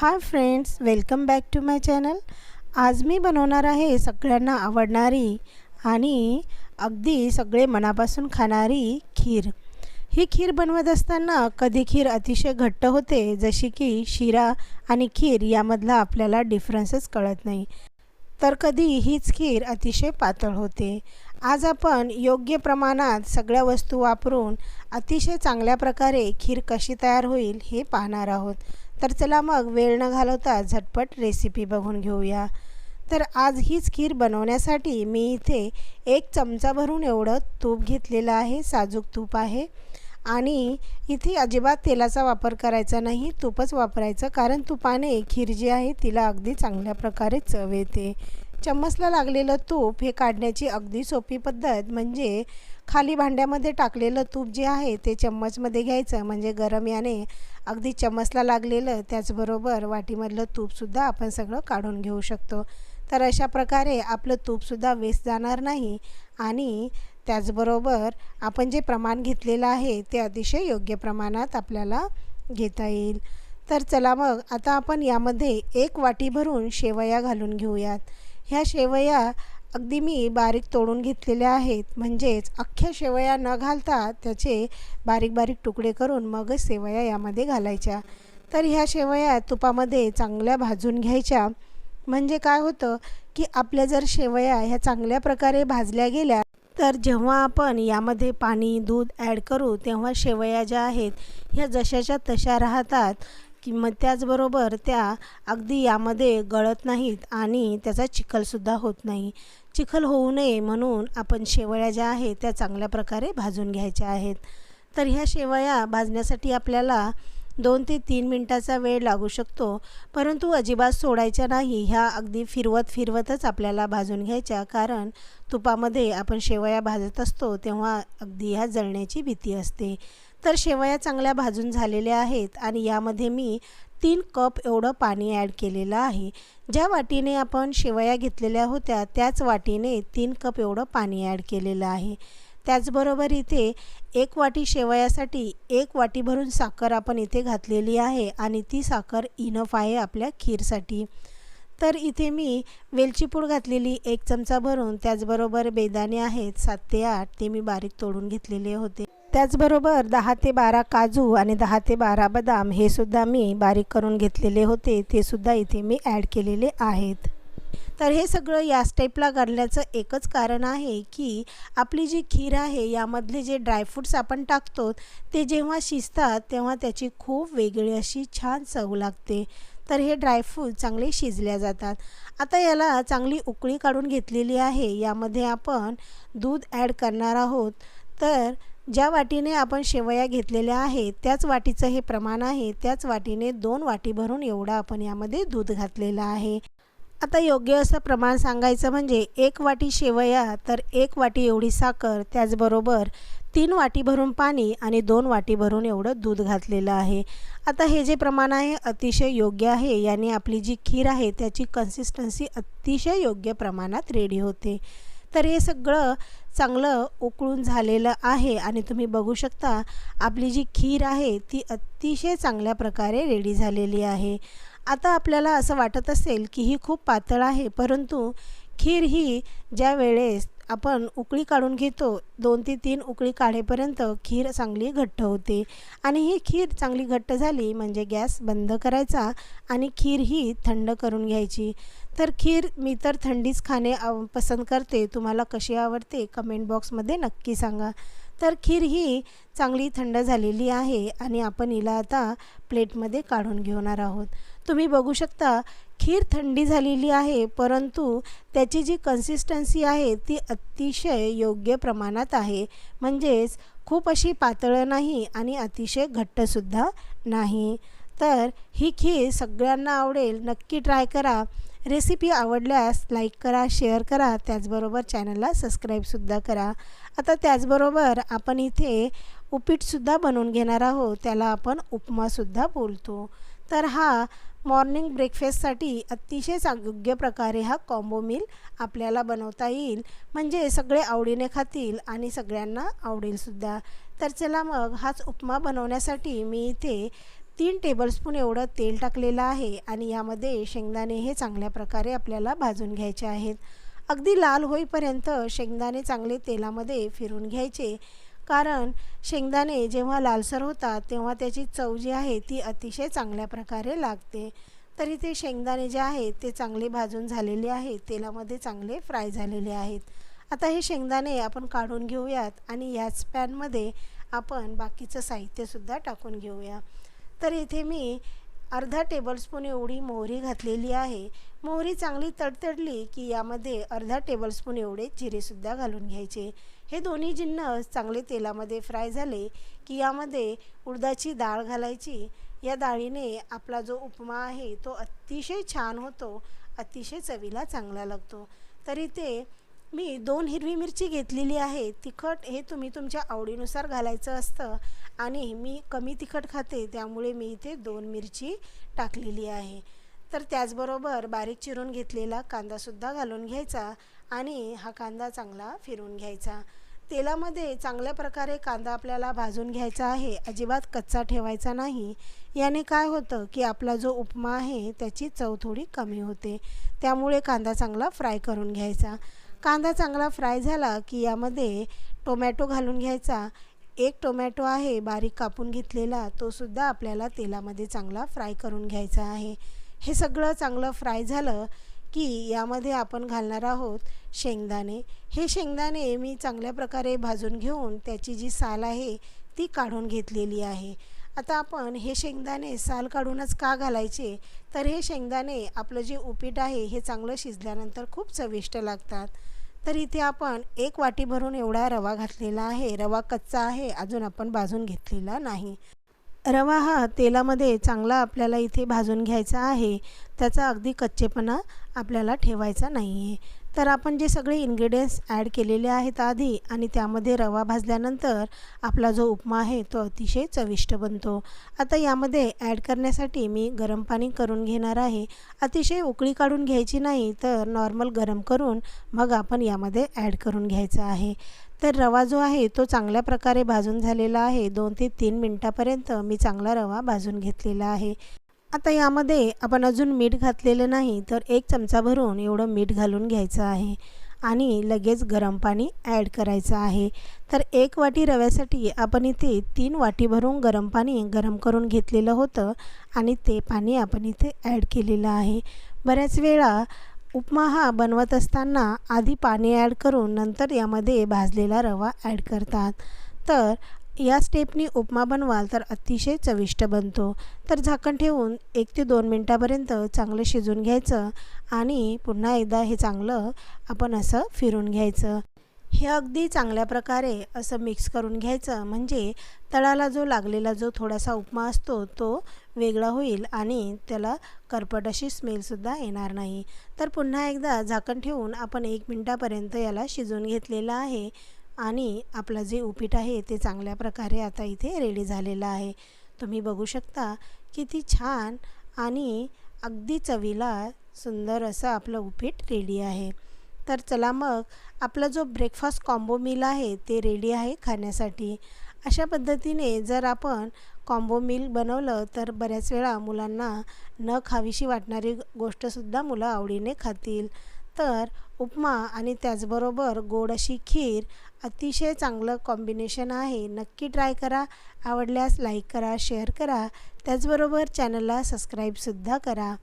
Hi friends welcome back to my channel. आज मी बनवणार आहे सगळ्यांना आवडणारी आणि अगदी सगळे मनापासून खाणारी खीर. ही खीर बनवत असताना कधी खीर अतिशय घट्ट होते जशी की शिरा आणि खीर यामधला आपल्याला डिफरन्सच कळत नाही. तर कधी हीच खीर अतिशय पातळ होते. आज आपण योग्य प्रमाणात सगळ्या वस्तू वापरून अतिशय चांगल्या प्रकारे खीर कशी तयार होईल हे पाहणार आहोत. तर चला मग वेळ न घालवता झटपट रेसिपी बघून घेऊया. तर आज हीच खीर बनवण्यासाठी मी इथे एक चमचा भरून एवढं तूप घेतलेलं आहे साजूक तूप आहे. आणि इथे अजिबात तेलाचा वापर करायचा नाही तूपच वापरायचं कारण तुपाने खीर जी आहे तिला अगदी चांगल्या प्रकारे चव येते. चम्मचला लागलेलं तूप हे काढण्याची अगदी सोपी पद्धत म्हणजे खाली भांड्यामध्ये टाकलेलं तूप जे आहे ते चम्मचमध्ये घ्यायचं. म्हणजे गरम याने अगदी चम्मचला लागलेलं त्याचबरोबर वाटीमधलं तूपसुद्धा आपण सगळं काढून घेऊ शकतो. तर अशा प्रकारे आपलं तूपसुद्धा वेस्ट जाणार नाही आणि त्याचबरोबर आपण जे प्रमाण घेतलेलं आहे ते अतिशय योग्य प्रमाणात आपल्याला घेता येईल. तर चला मग आता आपण यामध्ये एक वाटी भरून शेवया घालून घेऊयात. ह्या शेवया अगदी मी बारीक तोडून घेतलेल्या आहेत. म्हणजेच अख्ख्या शेवया न घालता त्याचे बारीक बारीक तुकडे करून मगच शेवया यामध्ये घालायच्या. तर ह्या शेवया तुपामध्ये चांगल्या भाजून घ्यायच्या. म्हणजे काय होतं की आपल्या जर शेवया ह्या चांगल्या प्रकारे भाजल्या गेल्या तर जेव्हा आपण यामध्ये पाणी दूध ॲड करू तेव्हा शेवया ज्या आहेत ह्या जशाच्या तशा राहतात. की मग त्याचबरोबर त्या अगदी यामध्ये गळत नाहीत आणि त्याचा चिखलसुद्धा होत नाही. चिखल होऊ नये म्हणून आपण शेवया ज्या आहेत त्या चांगल्या प्रकारे भाजून घ्यायच्या आहेत. तर ह्या शेवया भाजण्यासाठी आपल्याला दोन ते तीन मिनटाचा वेळ लागू शकतो. परंतु अजिबात सोडायच्या नाही ह्या अगदी फिरवत फिरवतच आपल्याला भाजून घ्यायच्या. कारण तुपामध्ये आपण शेवया भाजत असतो तेव्हा अगदी ह्या जळण्याची भीती असते. तर शेवया चांगल्या भाजून झालेल्या आहेत आणि यामध्ये मी तीन कप एवढं पाणी ॲड केलेलं आहे. ज्या वाटीने आपण शेवया घेतलेल्या होत्या त्याच वाटीने तीन कप एवढं पाणी ॲड केलेलं आहे. त्याचबरोबर इथे एक वाटी शेवयासाठी एक वाटी भरून साखर आपण इथे घातलेली आहे आणि ती साखर इनफ आहे आपल्या खीरसाठी. तर इथे मी वेलची पूड घातलेली एक चमचा भरून त्याचबरोबर बेदाणे आहेत सात ते आठ ते मी बारीक तोडून घेतलेले होते. त्याचबरोबर दहा ते बारा काजू आणि दहा ते बारा बदाम हे सुद्धा मी बारीक करून घेतलेले होते. ते सुद्धा इथे मी ॲड केलेले आहेत. तर हे सगळं याच स्टेपला करण्याचं एकच कारण आहे की आपली जी खीर आहे यामधले जे ड्रायफ्रूट्स आपण टाकतो ते जेव्हा शिजतात तेव्हा त्याची खूप वेगळी अशी छान चव लागते. तर हे ड्रायफ्रूट चांगले शिजल्या जातात. आता याला चांगली उकळी काढून घेतलेली आहे. यामध्ये आपण दूध ॲड करणार आहोत. तर ज्या वाटीने आपण शेवया घेतलेल्या आहेत त्याच वाटीचं हे प्रमाण आहे त्याच वाटीने दोन वाटी भरून एवढा आपण यामध्ये दूध घातलेलं आहे. आता योग्य असं प्रमाण सांगायचं म्हणजे एक वाटी शेवया तर एक वाटी एवढी साखर त्याचबरोबर तीन वाटी भरून पाणी आणि दोन वाटी भरून एवढं दूध घातलेलं आहे. आता हे जे प्रमाण आहे अतिशय योग्य आहे याने आपली जी खीर आहे त्याची कन्सिस्टन्सी अतिशय योग्य प्रमाणात रेडी होते. तर हे सगळं चांगलं उकळून झालेलं आहे आणि तुम्ही बघू शकता आपली जी खीर आहे ती अतिशय चांगल्या प्रकारे रेडी झालेली आहे. आता आपल्याला असं वाटत असेल की ही खूप पातळ आहे परंतु खीर ही ज्या वेळेस आपण उकळी काढून घेतो दोन ते तीन उकळी काढेपर्यंत खीर चांगली घट्ट होते. आणि ही खीर चांगली घट्ट झाली म्हणजे गॅस बंद करायचा आणि खीर ही थंड करून घ्यायची. तर खीर मी तर थंडीच खाणे आव पसंत करते. तुम्हाला कशी आवडते कमेंट बॉक्समध्ये नक्की सांगा. तर खीर ही चांगली थंड झालेली आहे आणि आपण हिला आता प्लेटमध्ये काढून घेणार आहोत. तुम्ही बघू शकता खीर थंडी झालेली आहे परंतु त्याची जी कन्सिस्टन्सी आहे ती अतिशय योग्य प्रमाणात आहे. म्हणजेच खूप अशी पातळं नाही आणि अतिशय घट्टसुद्धा नाही. तर ही खीर सगळ्यांना आवडेल नक्की ट्राय करा. रेसिपी आवडल्यास लाईक करा शेअर करा त्याचबरोबर चॅनलला सबस्क्राईबसुद्धा करा. आता त्याचबरोबर आपण इथे उपीटसुद्धा बनवून घेणार आहोत त्याला आपण उपमासुद्धा बोलतो. तर हा मॉर्निंग ब्रेकफास्टसाठी अतिशय योग्य प्रकारे हा कॉम्बो मील आपल्याला बनवता येईल. म्हणजे सगळे आवडीने खातील आणि सगळ्यांना आवडेलसुद्धा तर चला मग हाच उपमा बनवण्यासाठी मी इथे तीन टेबलस्पून एवढं तेल टाकलेलं आहे आणि यामध्ये शेंगदाणे हे चांगल्या प्रकारे आपल्याला भाजून घ्यायचे आहेत. अगदी लाल होईपर्यंत शेंगदाणे चांगले तेलामध्ये फिरून घ्यायचे. कारण शेंगदाणे जेव्हा लालसर होतात तेव्हा त्याची चव जी आहे ती अतिशय चांगल्या प्रकारे लागते. तरी ते शेंगदाणे जे आहेत ते चांगले भाजून झालेले आहेत तेलामध्ये चांगले फ्राय झालेले आहेत. आता हे शेंगदाणे आपण काढून घेऊयात आणि याच पॅनमध्ये आपण बाकीचं साहित्यसुद्धा टाकून घेऊया. तर इथे मी अर्धा टेबलस्पून एवढी मोहरी घातलेली आहे. मोहरी चांगली तडतडली की यामध्ये अर्धा टेबलस्पून एवढे जिरेसुद्धा घालून घ्यायचे. हे दोन्ही जिन्नस चांगले तेलामध्ये फ्राय झाले की यामध्ये उडदाची डाळ घालायची. या डाळीने आपला जो उपमा आहे तो अतिशय छान होतो अतिशय चवीला चांगला लागतो. तरी ते मी दोन हिरवी मिरची घेतलेली आहे. तिखट हे तुम्ही तुमच्या आवडीनुसार घालायचं असतं आणि मी कमी तिखट खाते त्यामुळे मी इथे दोन मिरची टाकलेली आहे. तर त्याचबरोबर बारीक चिरून घेतलेला कांदासुद्धा घालून घ्यायचा आणि हा कांदा चांगला फिरून घ्यायचा. तेलामध्ये चांगल्या प्रकारे कांदा आपल्याला भाजून घ्यायचा आहे अजिबात कच्चा ठेवायचा नाही. याने काय होतं की आपला जो उपमा आहे त्याची चव थोडी कमी होते. त्यामुळे कांदा चांगला फ्राय करून घ्यायचा. कांदा चांगला फ्राय झाला की यामध्ये टोमॅटो घालून घ्यायचा. एक टोमॅटो आहे बारीक कापून घेतलेला तोसुद्धा आपल्याला तेलामध्ये चांगला फ्राय करून घ्यायचा आहे. हे सगळं चांगलं फ्राय झालं की यामध्ये आपण घालणार आहोत शेंगदाणे. हे शेंगदाणे मी चांगल्या प्रकारे भाजून घेऊन त्याची जी साल आहे ती काढून घेतलेली आहे. आता आपण हे शेंगदाणे साल काढूनच का घालायचे? तर हे शेंगदाणे आपलं जे उपीट आहे हे चांगलं शिजल्यानंतर खूप चविष्ट लागतात. तर इथे आपण एक वाटी भरून एवढा रवा घातलेला आहे. रवा कच्चा आहे अजून आपण भाजून घेतलेला नाही. रवा हा तेलामध्ये चांगला आपल्याला इथे भाजून घ्यायचा आहे. त्याचा अगदी कच्चेपणा आपल्याला ठेवायचा नाही आहे तर आपण जे सगळे इन्ग्रेडियंट्स ॲड केलेले आहेत आधी आणि त्यामध्ये रवा भाजल्यानंतर आपला जो उपमा आहे तो अतिशय चविष्ट बनतो. आता यामध्ये ॲड करण्यासाठी मी गरम पाणी करून घेणार आहे. अतिशय उकळी काढून घ्यायची नाही तर नॉर्मल गरम करून मग आपण यामध्ये ॲड करून घ्यायचं आहे. तर रवा जो आहे तो चांगल्या प्रकारे भाजून झालेला आहे. दोन ते तीन मिनटापर्यंत मी चांगला रवा भाजून घेतलेला आहे. आता यामध्ये आपण अजून मीठ घातलेलं नाही तर एक चमचा भरून एवढं मीठ घालून घ्यायचं आहे आणि लगेच गरम पाणी ॲड करायचं आहे. तर एक वाटी रव्यासाठी आपण इथे तीन वाटी भरून गरम पाणी गरम करून घेतलेलं होतं आणि ते पाणी आपण इथे ॲड केलेलं आहे. बऱ्याच वेळा उपमा हा बनवत असताना आधी पाणी ॲड करून नंतर यामध्ये भाजलेला रवा ॲड करतात. तर या स्टेपनी उपमा बनवाल तर अतिशय चविष्ट बनतो. तर झाकण ठेवून एक ते दोन मिनटापर्यंत चांगलं शिजून घ्यायचं आणि पुन्हा एकदा हे चांगलं आपण असं फिरून घ्यायचं. हे अगदी चांगल्या प्रकारे असं मिक्स करून घ्यायचं. म्हणजे तळाला जो लागलेला जो थोडासा उपमा असतो तो वेगळा होईल आणि त्याला करपट अशी स्मेलसुद्धा येणार नाही. तर पुन्हा एकदा झाकण ठेवून आपण एक मिनटापर्यंत याला शिजवून घेतलेलं आहे आणि आपलं जे उपीट आहे ते चांगल्या प्रकारे आता इथे रेडी झालेलं आहे. तुम्ही बघू शकता किती छान आणि अगदी चवीला सुंदर असं आपलं उपीट रेडी आहे. तर चला मग आपला जो ब्रेकफास्ट कॉम्बो मील आहे ते रेडी आहे खाण्यासाठी. अशा पद्धतीने जर आपण कॉम्बो मील बनवलं तर बऱ्याच वेळा मुलांना न खावीशी वाटणारी गोष्टसुद्धा मुलं आवडीने खातील. तर उपमा आणि त्याचबरोबर गोड अशी खीर अतिशय चांगलं कॉम्बिनेशन आहे. नक्की ट्राय करा. आवडल्यास लाईक करा शेअर करा. त्याचबरोबर चॅनलला सबस्क्राईबसुद्धा करा.